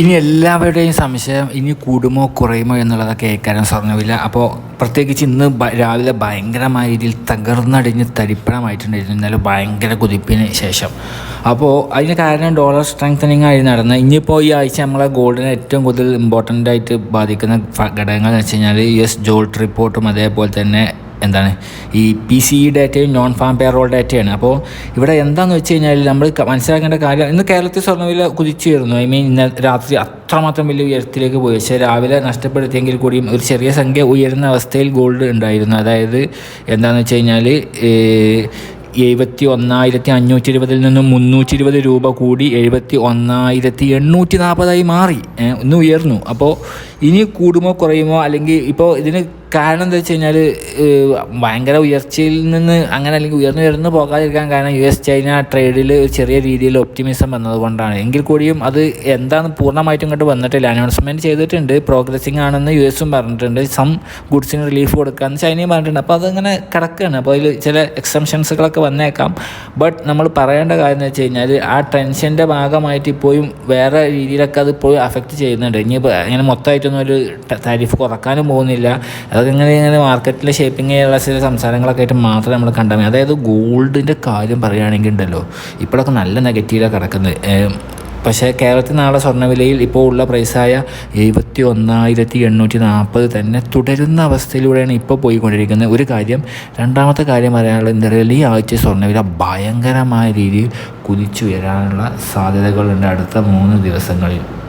ഇനി എല്ലാവരുടെയും സംശയം ഇനി കൂടുമോ കുറയുമോ എന്നുള്ളതൊക്കെ കേൾക്കാനും സ്വർണവില്ല അപ്പോൾ പ്രത്യേകിച്ച് ഇന്ന് രാവിലെ ഭയങ്കരമായ രീതിയിൽ തകർന്നടിഞ്ഞ് തരിപ്പണമായിട്ടുണ്ടായിരുന്നു. ഇന്നലെ ഭയങ്കര കുതിപ്പിന് ശേഷം. അപ്പോൾ അതിന് കാരണം ഡോളർ സ്ട്രെങ്തനിങ് ആയി നടന്നത് ഇനിയിപ്പോൾ ഈ ആഴ്ച നമ്മളെ ഗോൾഡിനെ ഏറ്റവും കൂടുതൽ ഇമ്പോർട്ടന്റ് ആയിട്ട് ബാധിക്കുന്ന ഘടകങ്ങൾ എന്ന് വെച്ച് കഴിഞ്ഞാൽ യു എസ് ജോൾട്ട് റിപ്പോർട്ടും അതേപോലെ തന്നെ എന്താണ് ഈ പി സി ഇ ഡാറ്റയും നോൺ ഫാം പേറോൾ ഡാറ്റയാണ് അപ്പോൾ ഇവിടെ എന്താണെന്ന് വെച്ച് കഴിഞ്ഞാൽ നമ്മൾ മനസ്സിലാക്കേണ്ട കാര്യം ഇന്ന് കേരളത്തിൽ സ്വർണവില കുതിച്ചുയർന്നു ഐ മീൻ ഇന്ന് രാത്രി അത്രമാത്രം വലിയ ഉയരത്തിലേക്ക് പോയി. പക്ഷേ രാവിലെ നഷ്ടപ്പെടുത്തിയെങ്കിൽ കൂടിയും ഒരു ചെറിയ സംഖ്യ ഉയരുന്ന അവസ്ഥയിൽ ഗോൾഡ് ഉണ്ടായിരുന്നു. അതായത് എന്താണെന്ന് വെച്ച് കഴിഞ്ഞാൽ എഴുപത്തി ഒന്നായിരത്തി അഞ്ഞൂറ്റി ഇരുപതിൽ നിന്നും മുന്നൂറ്റി ഇരുപത് രൂപ കൂടി എഴുപത്തി ഒന്നായിരത്തി എണ്ണൂറ്റി നാൽപ്പതായി മാറി ഒന്ന് ഉയർന്നു. അപ്പോൾ ഇനി കൂടുമോ കുറയുമോ അല്ലെങ്കിൽ ഇപ്പോൾ ഇതിന് കാരണം എന്താ വെച്ച് കഴിഞ്ഞാൽ ഭയങ്കര ഉയർച്ചയിൽ നിന്ന് അങ്ങനെ അല്ലെങ്കിൽ ഉയർന്നു ഉയർന്നു പോകാതിരിക്കാൻ കാരണം യു എസ് ചൈന ട്രേഡിൽ ചെറിയ രീതിയിൽ ഒപ്റ്റിമിസം വന്നതുകൊണ്ടാണ് എങ്കിൽ കൂടിയും അത് എന്താണ് പൂർണമായിട്ടും ഇങ്ങോട്ട് വന്നിട്ടില്ല. അനൗൺസ്മെന്റ് ചെയ്തിട്ടുണ്ട്. പ്രോഗ്രസിങ് ആണെന്ന് യു എസും പറഞ്ഞിട്ടുണ്ട്. സം ഗുഡ്സിന് റിലീഫ് കൊടുക്കാമെന്ന് ചൈനയും പറഞ്ഞിട്ടുണ്ട്. അപ്പോൾ അതങ്ങനെ കിടക്കുകയാണ് അപ്പോൾ അതിൽ ചില എക്സംഷൻസുകളൊക്കെ വന്നേക്കാം. ബട്ട് നമ്മൾ പറയേണ്ട കാര്യം എന്ന് വെച്ച് കഴിഞ്ഞാൽ ആ ടെൻഷന്റെ ഭാഗമായിട്ട് ഇപ്പോഴും വേറെ രീതിയിലൊക്കെ അത് ഇപ്പോഴും അഫക്റ്റ് ചെയ്യുന്നുണ്ട്. ഇനിയിപ്പോൾ അങ്ങനെ മൊത്തമായിട്ടൊന്നും ഒരു താരിഫ് കുറക്കാനും പോകുന്നില്ല. അതൊക്കെ ഇങ്ങനെ ഇങ്ങനെ മാർക്കറ്റിൽ ഷേപ്പിംഗ് ചെയ്യാനുള്ള ചില സംസാരങ്ങളൊക്കെ ആയിട്ട് മാത്രമേ നമ്മൾ കണ്ടാൽ മതി. അതായത് ഗോൾഡിന്റെ കാര്യം പറയുകയാണെങ്കിൽ ഉണ്ടല്ലോ ഇപ്പോഴൊക്കെ നല്ല നെഗറ്റീവാണ് കിടക്കുന്നത്. പക്ഷേ കേരളത്തിൽ നാളെ സ്വർണവിലയിൽ ഇപ്പോൾ ഉള്ള പ്രൈസായ എഴുപത്തി ഒന്നായിരത്തി എണ്ണൂറ്റി നാൽപ്പത് തന്നെ തുടരുന്ന അവസ്ഥയിലൂടെയാണ് ഇപ്പോൾ പോയിക്കൊണ്ടിരിക്കുന്നത്. ഒരു കാര്യം രണ്ടാമത്തെ കാര്യം പറയാനുള്ളത് എന്താ പറയുക ഈ ആഴ്ച സ്വർണവില ഭയങ്കരമായ രീതിയിൽ കുതിച്ചുയരാനുള്ള സാധ്യതകളുണ്ട് അടുത്ത മൂന്ന് ദിവസങ്ങളിൽ.